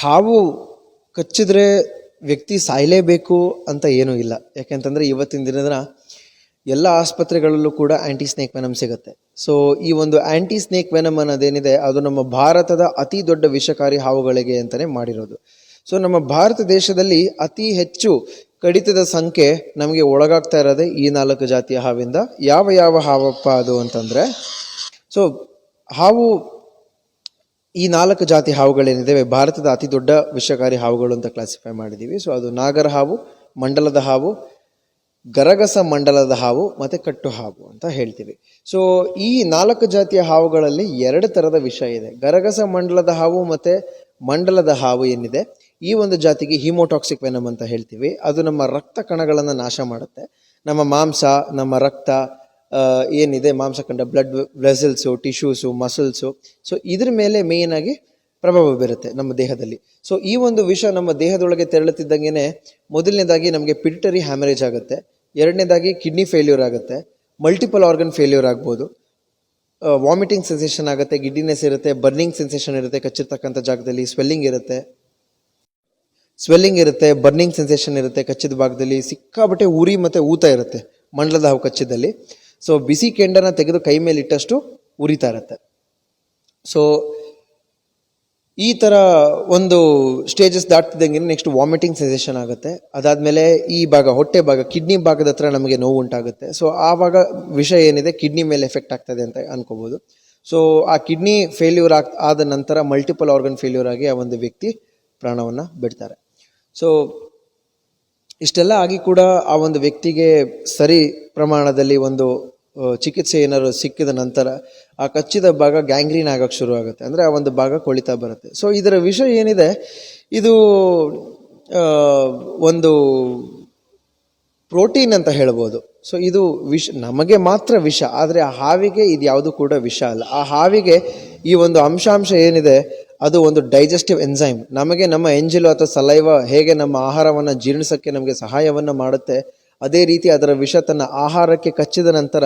ಹಾವು ಕಚ್ಚಿದ್ರೆ ವ್ಯಕ್ತಿ ಸಾಯಲೇಬೇಕು ಅಂತ ಏನೂ ಇಲ್ಲ. ಯಾಕೆಂತಂದ್ರೆ ಇವತ್ತಿನ ದಿನದ ಎಲ್ಲ ಆಸ್ಪತ್ರೆಗಳಲ್ಲೂ ಕೂಡ ಆಂಟಿ ಸ್ನೇಕ್ ವೆನಮ್ ಸಿಗುತ್ತೆ. ಸೊ ಈ ಒಂದು ಆಂಟಿ ಸ್ನೇಕ್ ವೆನಮ್ ಅನ್ನೋದೇನಿದೆ, ಅದು ನಮ್ಮ ಭಾರತದ ಅತಿ ದೊಡ್ಡ ವಿಷಕಾರಿ ಹಾವುಗಳಿಗೆ ಅಂತಾನೆ ಮಾಡಿರೋದು. ಸೊ ನಮ್ಮ ಭಾರತ ದೇಶದಲ್ಲಿ ಅತಿ ಹೆಚ್ಚು ಕಡಿತದ ಸಂಖ್ಯೆ ನಮಗೆ ಒಳಗಾಗ್ತಾ ಇರೋದೇ ಈ ನಾಲ್ಕು ಜಾತಿಯ ಹಾವಿಂದ. ಯಾವ ಯಾವ ಹಾವಪ್ಪ ಅದು ಅಂತಂದ್ರೆ ಸೊ ಹಾವು ಈ ನಾಲ್ಕು ಜಾತಿ ಹಾವುಗಳೇನಿದ್ದಾವೆ ಭಾರತದ ಅತಿ ದೊಡ್ಡ ವಿಷಕಾರಿ ಹಾವುಗಳು ಅಂತ ಕ್ಲಾಸಿಫೈ ಮಾಡಿದ್ದೀವಿ ಸೊ ಅದು ನಾಗರ ಹಾವು, ಮಂಡಲದ ಹಾವು, ಗರಗಸ ಮಂಡಲದ ಹಾವು, ಮತ್ತು ಕಟ್ಟು ಹಾವು ಅಂತ ಹೇಳ್ತೀವಿ. ಸೊ ಈ ನಾಲ್ಕು ಜಾತಿಯ ಹಾವುಗಳಲ್ಲಿ ಎರಡು ಥರದ ವಿಷ ಇದೆ. ಗರಗಸ ಮಂಡಲದ ಹಾವು ಮತ್ತು ಮಂಡಲದ ಹಾವು ಏನಿದೆ, ಈ ಒಂದು ಜಾತಿಗೆ ಹಿಮೋಟಾಕ್ಸಿಕ್ ವೆನಮ್ ಅಂತ ಹೇಳ್ತೀವಿ. ಅದು ನಮ್ಮ ರಕ್ತ ಕಣಗಳನ್ನು ನಾಶ ಮಾಡುತ್ತೆ. ನಮ್ಮ ಮಾಂಸ, ನಮ್ಮ ರಕ್ತ ಏನಿದೆ ಮಾಂಸಖಂಡ blood vessels tissues muscles so ಇದ್ರ ಮೇಲೆ ಮೇಯ್ನ್ ಆಗಿ ಪ್ರಭಾವ ಬೀರುತ್ತೆ ನಮ್ಮ ದೇಹದಲ್ಲಿ. ಸೊ ಈ ಒಂದು ವಿಷ ನಮ್ಮ ದೇಹದೊಳಗೆ ತೆರಳುತ್ತಿದ್ದಂಗೆ ಮೊದಲನೇದಾಗಿ ನಮಗೆ ಪಿಡಿಟರಿ ಹ್ಯಾಮರೇಜ್ ಆಗುತ್ತೆ. ಎರಡನೇದಾಗಿ ಕಿಡ್ನಿ ಫೇಲ್ಯೂರ್ ಆಗುತ್ತೆ. ಮಲ್ಟಿಪಲ್ ಆರ್ಗನ್ ಫೇಲ್ಯೂರ್ ಆಗ್ಬೋದು. ವಾಮಿಟಿಂಗ್ ಸೆನ್ಸೇಷನ್ ಆಗುತ್ತೆ ಗಿಡ್ಡಿನೆಸ್ ಇರುತ್ತೆ ಬರ್ನಿಂಗ್ ಸೆನ್ಸೇಷನ್ ಇರುತ್ತೆ ಕಚ್ಚಿರ್ತಕ್ಕಂಥ ಜಾಗದಲ್ಲಿ ಸ್ವೆಲ್ಲಿಂಗ್ ಇರುತ್ತೆ. ಸ್ವೆಲ್ಲಿಂಗ್ ಇರುತ್ತೆ ಬರ್ನಿಂಗ್ ಸೆನ್ಸೇಷನ್ ಇರುತ್ತೆ ಕಚ್ಚಿದ ಭಾಗದಲ್ಲಿ ಸಿಕ್ಕಾಬಟ್ಟೆ ಉರಿ ಮತ್ತೆ ಊತ ಇರುತ್ತೆ ಮಂಡಲದ ಹಾವು ಕಚ್ಚಿದಲ್ಲಿ. ಸೊ ಬಿಸಿ ಕೆಂಡನ ತೆಗೆದು ಕೈ ಮೇಲೆ ಇಟ್ಟಷ್ಟು ಉರಿತಾ ಇರುತ್ತೆ. ಸೊ ಈ ಥರ ಒಂದು ಸ್ಟೇಜಸ್ ದಾಟ್ತಿದ್ದಂಗೆ ನೆಕ್ಸ್ಟ್ ವಾಮಿಟಿಂಗ್ ಸೆನ್ಸೇಷನ್ ಆಗುತ್ತೆ. ಅದಾದಮೇಲೆ ಈ ಭಾಗ, ಹೊಟ್ಟೆ ಭಾಗ ಕಿಡ್ನಿ ಭಾಗದ ಹತ್ರ ನಮಗೆ ನೋವು ಉಂಟಾಗುತ್ತೆ. ಸೊ ಆವಾಗ ವಿಷಯ ಏನಿದೆ ಕಿಡ್ನಿ ಮೇಲೆ ಎಫೆಕ್ಟ್ ಆಗ್ತದೆ ಅಂತ ಅನ್ಕೋಬೋದು. ಸೊ ಆ ಕಿಡ್ನಿ ಫೇಲ್ಯೂರ್ ಆಗ್, ಆದ ನಂತರ ಮಲ್ಟಿಪಲ್ ಆರ್ಗನ್ ಫೇಲ್ಯೂರ್ ಆಗಿ ಆ ಒಂದು ವ್ಯಕ್ತಿ ಪ್ರಾಣವನ್ನು ಬಿಡ್ತಾರೆ. ಸೊ ಇಷ್ಟೆಲ್ಲ ಆಗಿ ಕೂಡ ಆ ಒಂದು ವ್ಯಕ್ತಿಗೆ ಸರಿ ಪ್ರಮಾಣದಲ್ಲಿ ಒಂದು ಚಿಕಿತ್ಸೆ ಏನಾದರೂ ಸಿಕ್ಕಿದ ನಂತರ ಆ ಕಚ್ಚಿದ ಭಾಗ ಗ್ಯಾಂಗ್ರೀನ್ ಆಗೋಕ್ಕೆ ಶುರು ಆಗುತ್ತೆ. ಅಂದರೆ ಆ ಒಂದು ಭಾಗ ಕೊಳಿತಾ ಬರುತ್ತೆ. ಸೊ ಇದರ ವಿಷಯ ಏನಿದೆ? ಇದು ಒಂದು ಪ್ರೋಟೀನ್ ಅಂತ ಹೇಳ್ಬೋದು. ಸೊ ಇದು ವಿಷ, ನಮಗೆ ಮಾತ್ರ ವಿಷ, ಆದರೆ ಆ ಹಾವಿಗೆ ಇದು ಯಾವುದು ಕೂಡ ವಿಷ ಅಲ್ಲ. ಆ ಹಾವಿಗೆ ಈ ಒಂದು ಅಂಶಾಂಶ ಏನಿದೆ? ಅದು ಒಂದು ಡೈಜೆಸ್ಟಿವ್ ಎನ್ಸೈಮ್ ನಮಗೆ ನಮ್ಮ ಎಂಜಿಲು ಅಥವಾ ಸಲೈವ ಹೇಗೆ ನಮ್ಮ ಆಹಾರವನ್ನು ಜೀರ್ಣಿಸೋಕ್ಕೆ ನಮಗೆ ಸಹಾಯವನ್ನು ಮಾಡುತ್ತೆ, ಅದೇ ರೀತಿ ಅದರ ವಿಷ ತನ್ನ ಆಹಾರಕ್ಕೆ ಕಚ್ಚಿದ ನಂತರ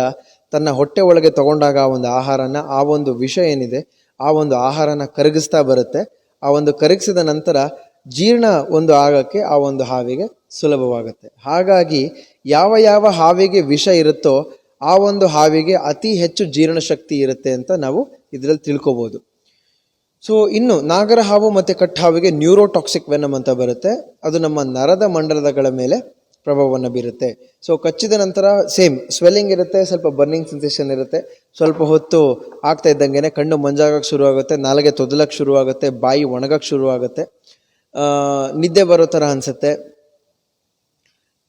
ತನ್ನ ಹೊಟ್ಟೆ ಒಳಗೆ ತಗೊಂಡಾಗ ಆ ಒಂದು ಆಹಾರನ, ಆ ಒಂದು ವಿಷ ಏನಿದೆ, ಆ ಒಂದು ಆಹಾರನ ಕರಗಿಸ್ತಾ ಬರುತ್ತೆ. ಆ ಒಂದು ಕರಗಿಸಿದ ನಂತರ ಜೀರ್ಣ ಒಂದು ಆಗಕ್ಕೆ ಆ ಒಂದು ಹಾವಿಗೆ ಸುಲಭವಾಗುತ್ತೆ. ಹಾಗಾಗಿ ಯಾವ ಯಾವ ಹಾವಿಗೆ ವಿಷ ಇರುತ್ತೋ ಆ ಒಂದು ಹಾವಿಗೆ ಅತಿ ಹೆಚ್ಚು ಜೀರ್ಣಶಕ್ತಿ ಇರುತ್ತೆ ಅಂತ ನಾವು ಇದರಲ್ಲಿ ತಿಳ್ಕೊಬೋದು. ಸೊ ಇನ್ನು ನಾಗರ ಹಾವು ಮತ್ತೆ ಕಟ್ ಹಾವಿಗೆ ನ್ಯೂರೋಟಾಕ್ಸಿಕ್ ವೆನಮ್ ಅಂತ ಬರುತ್ತೆ. ಅದು ನಮ್ಮ ನರದ ಮಂಡಲಗಳ ಮೇಲೆ ಪ್ರಭಾವವನ್ನು ಬೀರುತ್ತೆ. ಸೊ ಕಚ್ಚಿದ ನಂತರ ಸೇಮ್ ಸ್ವೆಲ್ಲಿಂಗ್ ಇರುತ್ತೆ, ಸ್ವಲ್ಪ ಬರ್ನಿಂಗ್ ಸೆನ್ಸೇಷನ್ ಇರುತ್ತೆ. ಸ್ವಲ್ಪ ಹೊತ್ತು ಆಗ್ತಾ ಇದ್ದಂಗೆ ಕಣ್ಣು ಮಂಜಾಗಕ್ಕೆ ಶುರು ಆಗುತ್ತೆ ನಾಲಿಗೆ ತೊದಲಕ್ಕೆ ಶುರು ಆಗುತ್ತೆ ಬಾಯಿ ಒಣಗಕ್ಕೆ ಶುರು ಆಗುತ್ತೆ ನಿದ್ದೆ ಬರೋ ಥರ ಅನಿಸುತ್ತೆ.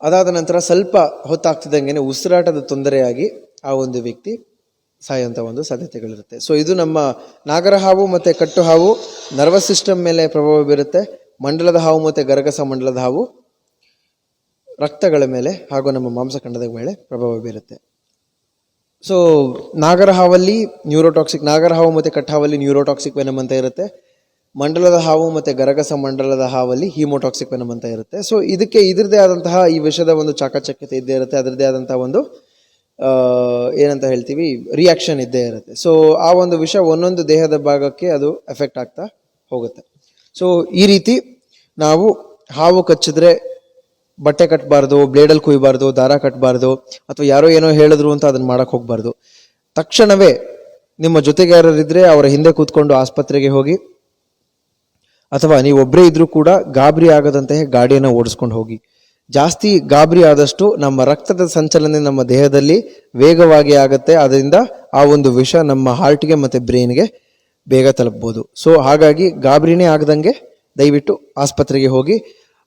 ಅದಾದ ನಂತರ ಸ್ವಲ್ಪ ಹೊತ್ತಾಗ್ತಿದ್ದಂಗೆ ಉಸಿರಾಟದ ತೊಂದರೆಯಾಗಿ ಆ ಒಂದು ವ್ಯಕ್ತಿ ಸಾಯುವಂಥ ಒಂದು ಸಾಧ್ಯತೆಗಳಿರುತ್ತೆ. ಸೊ ಇದು ನಮ್ಮ ನಾಗರ ಹಾವು ಮತ್ತು ಕಟ್ಟು ಹಾವು ನರ್ವಸ್ ಸಿಸ್ಟಮ್ ಮೇಲೆ ಪ್ರಭಾವ ಬೀರುತ್ತೆ. ಮಂಡಲದ ಹಾವು ಮತ್ತು ಗರಗಸ ಮಂಡಲದ ಹಾವು, ರಕ್ತಗಳ ಮೇಲೆ ಹಾಗೂ ನಮ್ಮ ಮಾಂಸಖಂಡದ ಮೇಲೆ ಪ್ರಭಾವ ಬೀರುತ್ತೆ. ಸೊ ನಾಗರ ಹಾವಲ್ಲಿ ನ್ಯೂರೋಟಾಕ್ಸಿಕ್ ನಾಗರ ಹಾವು ಮತ್ತು ಕಟ್ಟಾವಲ್ಲಿ ನ್ಯೂರೋಟಾಕ್ಸಿಕ್ ವೆನಮ್ ಅಂತ ಇರುತ್ತೆ. ಮಂಡಲದ ಹಾವು ಮತ್ತು ಗರಗಸ ಮಂಡಲದ ಹಾವಲ್ಲಿ ಹೀಮೋಟಾಕ್ಸಿಕ್ ವೆನಮ್ ಅಂತ ಇರುತ್ತೆ. ಸೊ ಇದಕ್ಕೆ ಇದರದೇ ಆದಂತಹ ಈ ವಿಷದ ಒಂದು ಚಾಕಚಕ್ಯತೆ ಇದ್ದೇ ಇರುತ್ತೆ. ಅದರದೇ ಆದಂತಹ ಒಂದು ಏನಂತ ಹೇಳ್ತೀವಿ ರಿಯಾಕ್ಷನ್ ಇದ್ದೇ ಇರುತ್ತೆ. ಸೊ ಆ ಒಂದು ವಿಷ ಒಂದೊಂದು ದೇಹದ ಭಾಗಕ್ಕೆ ಅದು ಎಫೆಕ್ಟ್ ಆಗ್ತಾ ಹೋಗುತ್ತೆ. ಸೊ ಈ ರೀತಿ ನಾವು ಹಾವು ಕಚ್ಚಿದ್ರೆ ಬಟ್ಟೆ ಕಟ್ಟಬಾರ್ದು ಬ್ಲೇಡಲ್ಲಿ ಕುಯ್ಬಾರ್ದು, ದಾರ ಕಟ್ಟಬಾರ್ದು ಅಥವಾ ಯಾರೋ ಏನೋ ಹೇಳಿದ್ರು ಅಂತ ಅದನ್ನ ಮಾಡಕ್ ಹೋಗ್ಬಾರ್ದು. ತಕ್ಷಣವೇ ನಿಮ್ಮ ಜೊತೆಗೆ ಅವರ ಹಿಂದೆ ಕೂತ್ಕೊಂಡು ಆಸ್ಪತ್ರೆಗೆ ಹೋಗಿ, ಅಥವಾ ನೀವೊಬ್ಬರೇ ಇದ್ರೂ ಕೂಡ ಗಾಬರಿ ಆಗದಂತೆ ಗಾಡಿಯನ್ನು ಓಡಿಸ್ಕೊಂಡು ಹೋಗಿ. ಜಾಸ್ತಿ ಗಾಬರಿ ಆದಷ್ಟು ನಮ್ಮ ರಕ್ತದ ಸಂಚಲನೆ ನಮ್ಮ ದೇಹದಲ್ಲಿ ವೇಗವಾಗಿ ಆಗುತ್ತೆ. ಅದರಿಂದ ಆ ಒಂದು ವಿಷ ನಮ್ಮ ಹಾರ್ಟ್ಗೆ ಮತ್ತೆ ಬ್ರೈನ್ಗೆ ಬೇಗ ತಲುಪ್ಬೋದು. ಸೊ ಹಾಗಾಗಿ ಗಾಬರಿನೇ ಆಗದಂಗೆ ದಯವಿಟ್ಟು ಆಸ್ಪತ್ರೆಗೆ ಹೋಗಿ.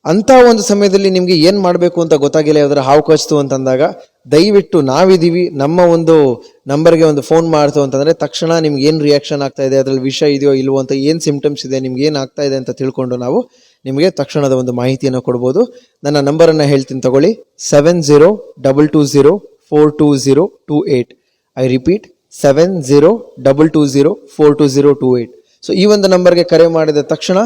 ಅಂತ ಒಂದು ಸಮಯದಲ್ಲಿ ನಿಮಗೆ ಏನು ಮಾಡಬೇಕು ಅಂತ ಗೊತ್ತಾಗಿಲ್ಲ, ಯಾವ್ದಾರ ಹಾವು ಕಚ್ತು ಅಂತಂದಾಗ ದಯವಿಟ್ಟು ನಾವಿದೀವಿ ನಮ್ಮ ಒಂದು ನಂಬರ್ಗೆ ಒಂದು ಫೋನ್ ಮಾಡ್ತು ಅಂತಂದ್ರೆ ತಕ್ಷಣ ನಿಮ್ಗೆ ಏನು ರಿಯಾಕ್ಷನ್ ಆಗ್ತಾ ಇದೆ, ಅದ್ರಲ್ಲಿ ವಿಷ ಇದೆಯೋ ಇಲ್ವೋ ಅಂತ ಏನು ಸಿಂಪ್ಟಮ್ಸ್ ಇದೆ, ನಿಮ್ಗೆ ಏನು ಆಗ್ತಾ ಇದೆ ಅಂತ ತಿಳ್ಕೊಂಡು ನಾವು ನಿಮಗೆ ತಕ್ಷಣದ ಒಂದು ಮಾಹಿತಿಯನ್ನು ಕೊಡ್ಬೋದು. ನನ್ನ ನಂಬರನ್ನು ಹೇಳ್ತೀನಿ ತಗೊಳ್ಳಿ. Seven zero double two zero four two zero two eight I repeat seven zero double two zero four two zero two eight so ಈ ಒಂದು ನಂಬರ್ಗೆ ಕರೆ ಮಾಡಿದ ತಕ್ಷಣ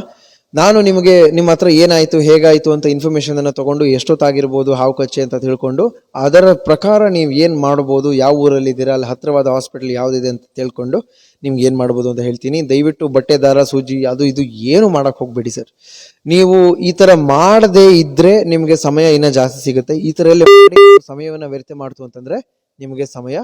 ನಾನು ನಿಮಗೆ ನಿಮ್ಮ ಹತ್ರ ಏನಾಯ್ತು, ಹೇಗಾಯ್ತು ಅಂತ ಇನ್ಫಾರ್ಮೇಶನ್ ಅನ್ನು ತಗೊಂಡು ಎಷ್ಟೊತ್ತಾಗಿರ್ಬೋದು ಹಾವು ಕಚ್ಚೆ ಅಂತ ತಿಳ್ಕೊಂಡು, ಅದರ ಪ್ರಕಾರ ನೀವು ಏನು ಮಾಡ್ಬೋದು, ಯಾವ ಊರಲ್ಲಿ ಇದ್ದೀರಾ, ಅಲ್ಲಿ ಹತ್ರವಾದ ಹಾಸ್ಪಿಟಲ್ ಯಾವುದಿದೆ ಅಂತ ತಿಳ್ಕೊಂಡು ನಿಮ್ಗೆ ಏನು ಮಾಡ್ಬೋದು ಅಂತ ಹೇಳ್ತೀನಿ. ದಯವಿಟ್ಟು ಬಟ್ಟೆ ದಾರ ಸೂಜಿ, ಅದು ಇದು ಏನು ಮಾಡಕ್ ಹೋಗ್ಬೇಡಿ ಸರ್. ನೀವು ಈ ಥರ ಮಾಡದೇ ಇದ್ದರೆ ನಿಮಗೆ ಸಮಯ ಇನ್ನೂ ಜಾಸ್ತಿ ಸಿಗುತ್ತೆ. ಈ ಥರ ಎಲ್ಲ ಸಮಯವನ್ನ ವ್ಯರ್ಥ ಮಾಡ್ತು ಅಂತಂದರೆ ನಿಮಗೆ ಸಮಯ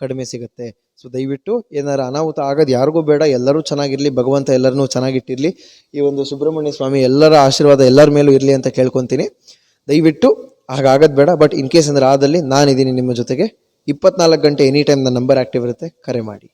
ಕಡಿಮೆ ಸಿಗುತ್ತೆ. ಸೊ ದಯವಿಟ್ಟು ಏನಾರ ಅನಾಹುತ ಆಗೋದು ಯಾರಿಗೂ ಬೇಡ, ಎಲ್ಲರೂ ಚೆನ್ನಾಗಿರಲಿ, ಭಗವಂತ ಎಲ್ಲರನ್ನೂ ಚೆನ್ನಾಗಿಟ್ಟಿರಲಿ. ಈ ಒಂದು ಸುಬ್ರಹ್ಮಣ್ಯ ಸ್ವಾಮಿ ಎಲ್ಲರ ಆಶೀರ್ವಾದ ಎಲ್ಲರ ಮೇಲೂ ಇರಲಿ ಅಂತ ಕೇಳ್ಕೊತೀನಿ. ದಯವಿಟ್ಟು ಹಾಗಾಗದ್ ಬೇಡ, ಬಟ್ ಇನ್ ಕೇಸ್ ಅಂದ್ರೆ ಆದಲ್ಲಿ ನಾನಿದ್ದೀನಿ ನಿಮ್ಮ ಜೊತೆಗೆ. ಇಪ್ಪತ್ನಾಲ್ಕು ಗಂಟೆ ಎನಿ ಟೈಮ್ ನನ್ನ ನಂಬರ್ ಆಕ್ಟಿವ್ ಇರುತ್ತೆ, ಕರೆ ಮಾಡಿ.